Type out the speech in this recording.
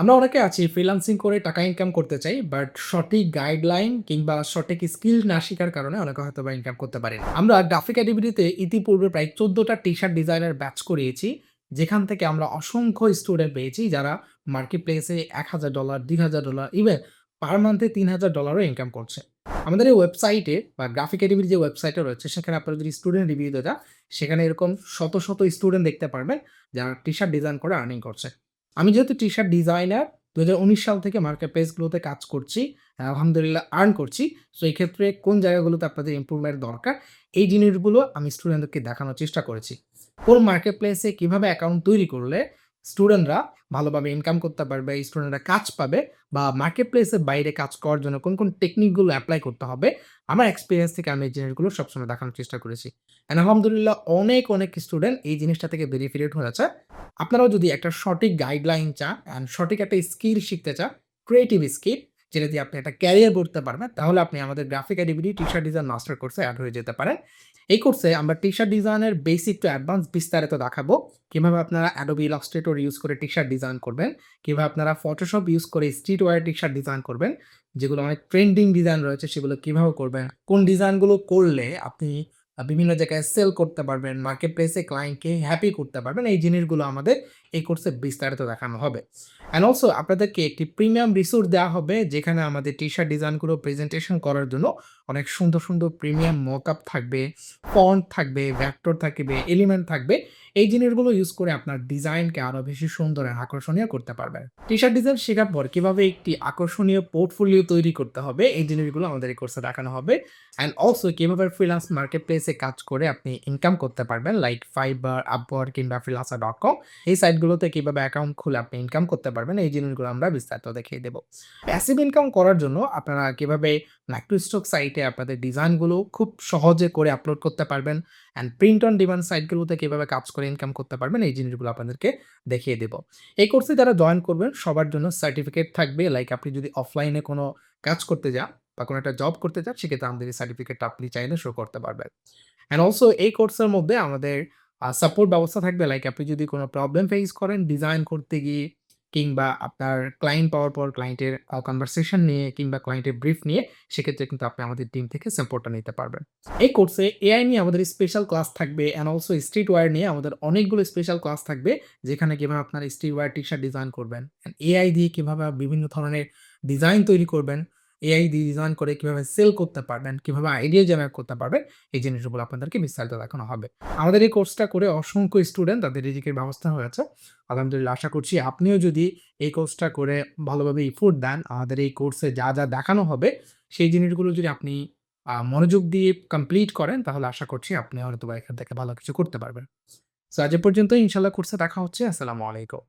আমরা অনেকে আছি ফ্রিল্যান্সিং করে টাকা ইনকাম করতে চাই বাট সঠিক গাইডলাইন কিংবা সঠিক স্কিল না শেখার কারণে অনেকে হয়তো বা ইনকাম করতে পারি না। আমরা গ্রাফিক অ্যাক্টিভিটিতে ইতিপূর্বে প্রায় চোদ্দোটা টি শার্ট ডিজাইনের ব্যাচ করিয়েছি, যেখান থেকে আমরা অসংখ্য স্টুডেন্ট পেয়েছি যারা মার্কেট প্লেসে এক হাজার ডলার দুই হাজার ডলার ইভেন পার মান্থে তিন হাজার ডলারও ইনকাম করছে। আমাদের এই ওয়েবসাইটে বা গ্রাফিক অ্যাক্টিভিটি যে ওয়েবসাইটে রয়েছে, সেখানে আপনারা যদি স্টুডেন্ট রিভিউ দেওয়া সেখানে এরকম শত শত স্টুডেন্ট দেখতে পারবেন, যারা টি শার্ট ডিজাইন করে আর্নিং করছে। আমি যেহেতু টি শার্ট ডিজাইনার দু হাজার উনিশ সাল থেকে মার্কেট প্লেসগুলোতে কাজ করছি, আলহামদুলিল্লাহ আর্ন করছি সো এই ক্ষেত্রে কোন জায়গাগুলোতে আপনাদের ইম্প্রুভমেন্ট দরকার, এই জিনিসগুলো আমি স্টুডেন্টদেরকে দেখানোর চেষ্টা করেছি। কোন মার্কেট প্লেসে কীভাবে অ্যাকাউন্ট তৈরি করলে স্টুডেন্টরা ভালোভাবে ইনকাম করতে পারবে, এই স্টুডেন্টরা কাজ পাবে বা মার্কেট প্লেসের বাইরে কাজ করার জন্য কোন কোন টেকনিকগুলো অ্যাপ্লাই করতে হবে, আমার এক্সপিরিয়েন্স থেকে আমি এই জিনিসগুলো সবসময় দেখানোর চেষ্টা করেছি। অ্যান্ড আলহামদুলিল্লাহ অনেক অনেক স্টুডেন্ট এই জিনিসটা থেকে বেনিফিটেড হয়েছে। আপনারাও যদি একটা সঠিক গাইডলাইন চান অ্যান্ড সঠিক একটা স্কিল শিখতে চান ক্রিয়েটিভ স্কিল যেটা দিয়ে আপনি একটা ক্যারিয়ার করতে পারবেন, তাহলে আপনি আমাদের গ্রাফিক অ্যাডিভিটি টি শার্ট ডিজাইন মাস্টার কোর্সে অ্যাড হয়ে যেতে পারেন। এই কোর্সে আমরা টি শার্ট ডিজাইনের বেসিক টু অ্যাডভান্স বিস্তারিত দেখাবো। কীভাবে আপনারা অ্যাডোবি ইলাস্ট্রেটর ইউজ করে টি শার্ট ডিজাইন করবেন, কীভাবে আপনারা ফটোশপ ইউজ করে street wear T shirt design করবেন, যেগুলো অনেক ট্রেন্ডিং ডিজাইন রয়েছে সেগুলো কীভাবে করবেন, কোন ডিজাইনগুলো করলে আপনি বিভিন্ন জায়গায় সেল করতে পারবেন, মার্কেট প্লেসে ক্লায়েন্টকে হ্যাপি করতে পারবেন। এই জিনিসগুলো আমাদের এই কোর্সে বিস্তারিত দেখানো হবে। অ্যান্ড অলসো আপনাদেরকে একটি প্রিমিয়াম রিসোর্স দেওয়া হবে যেখানে আমাদের টি-শার্ট ডিজাইনগুলো প্রেজেন্টেশন করার জন্য অনেক সুন্দর, সুন্দর প্রিমিয়াম মকআপ থাকবে, ফন্ট থাকবে, ভ্যাক্টর থাকবে, এলিমেন্ট থাকবে। এই জিনিসগুলো ইউজ করে আপনার ডিজাইনকে আরও বেশি সুন্দর আর আকর্ষণীয় করতে পারবেন। টি-শার্ট ডিজাইন শেখার পর কীভাবে একটি আকর্ষণীয় পোর্টফোলিও তৈরি করতে হবে এই জিনিসগুলো আমাদের এই কোর্সে দেখানো হবে। অ্যান্ড অলসো কীভাবে ফ্রিল্যান্স মার্কেট প্লেসে কাজ করে আপনি ইনকাম করতে পারবেন লাইক ফাইবার, আপওয়ার্ক কিংবা ফ্রিল্যান্সার ডট কম এই সাইটগুলোতে কীভাবে অ্যাকাউন্ট খুলে আপনি ইনকাম করতে পারবেন এই জিনিসগুলো আমরা বিস্তারিত দেখিয়ে দেবো। প্যাসিভ ইনকাম করার জন্য আপনারা কীভাবে নাইট্রোস্টক সাইটে আপনাদের ডিজাইনগুলো খুব সহজে করে আপলোড করতে পারবেন অ্যান্ড প্রিন্ট অন ডিমান্ড সাইটগুলোতে কীভাবে কাজ করে ইনকাম করতে পারবেন এই জিনিসগুলো আপনাদেরকে দেখিয়ে দেবো। এই কোর্সে যারা জয়েন করবেন সবার জন্য সার্টিফিকেট থাকবে লাইক আপনি যদি অফলাইনে কোনো কাজ করতে যান বা কোনো একটা জব করতে চান সেক্ষেত্রে আমাদের এই সার্টিফিকেটটা আপনি চাইলে শো করতে পারবেন। অ্যান্ড অলসো এই কোর্সের মধ্যে আমাদের সাপোর্ট ব্যবস্থা থাকবে লাইক আপনি যদি কোনো প্রবলেম ফেস করেন ডিজাইন করতে গিয়ে কিংবা আপনার ক্লায়েন্ট পাওয়ার পর ক্লায়েন্টের কনভারসেশন নিয়ে কিংবা ক্লায়েন্টের ব্রিফ নিয়ে সেক্ষেত্রে কিন্তু আপনি আমাদের টিম থেকে সাপোর্টটা নিতে পারবেন। এই কোর্সে এআই নিয়ে আমাদের স্পেশাল ক্লাস থাকবে অ্যান্ড অলসো স্ট্রিট ওয়্যার নিয়ে আমাদের অনেকগুলো স্পেশাল ক্লাস থাকবে যেখানে কীভাবে আপনার street wear T shirt design করবেন। অ্যান্ড এআই দিয়ে কীভাবে বিভিন্ন ধরনের ডিজাইন তৈরি করবেন, এআই দিয়ে ডিজাইন করে কীভাবে সেল করতে পারবেন, কীভাবে আইডিয়া জেনারেট করতে পারবেন এই জিনিসগুলো আপনাদেরকে বিস্তারিত দেখানো হবে। আমাদের এই কোর্সটা করে অসংখ্য স্টুডেন্ট তাদের রিজিকের ব্যবস্থা হয়ে হয়েছে। আলহামদুলিল্লাহ আশা করছি আপনিও যদি এই কোর্সটা করে ভালোভাবে ইফোর্ট দেন আমাদের এই কোর্সে যা, যা দেখানো হবে সেই জিনিসগুলো যদি আপনি মনোযোগ দিয়ে কমপ্লিট করেন তাহলে আশা করছি আপনি হয়তোবা এখান থেকে ভালো কিছু করতে পারবেন। সো আজ পর্যন্ত ইনশাআল্লাহ কোর্সে দেখা হচ্ছে। আসসালামু আলাইকুম।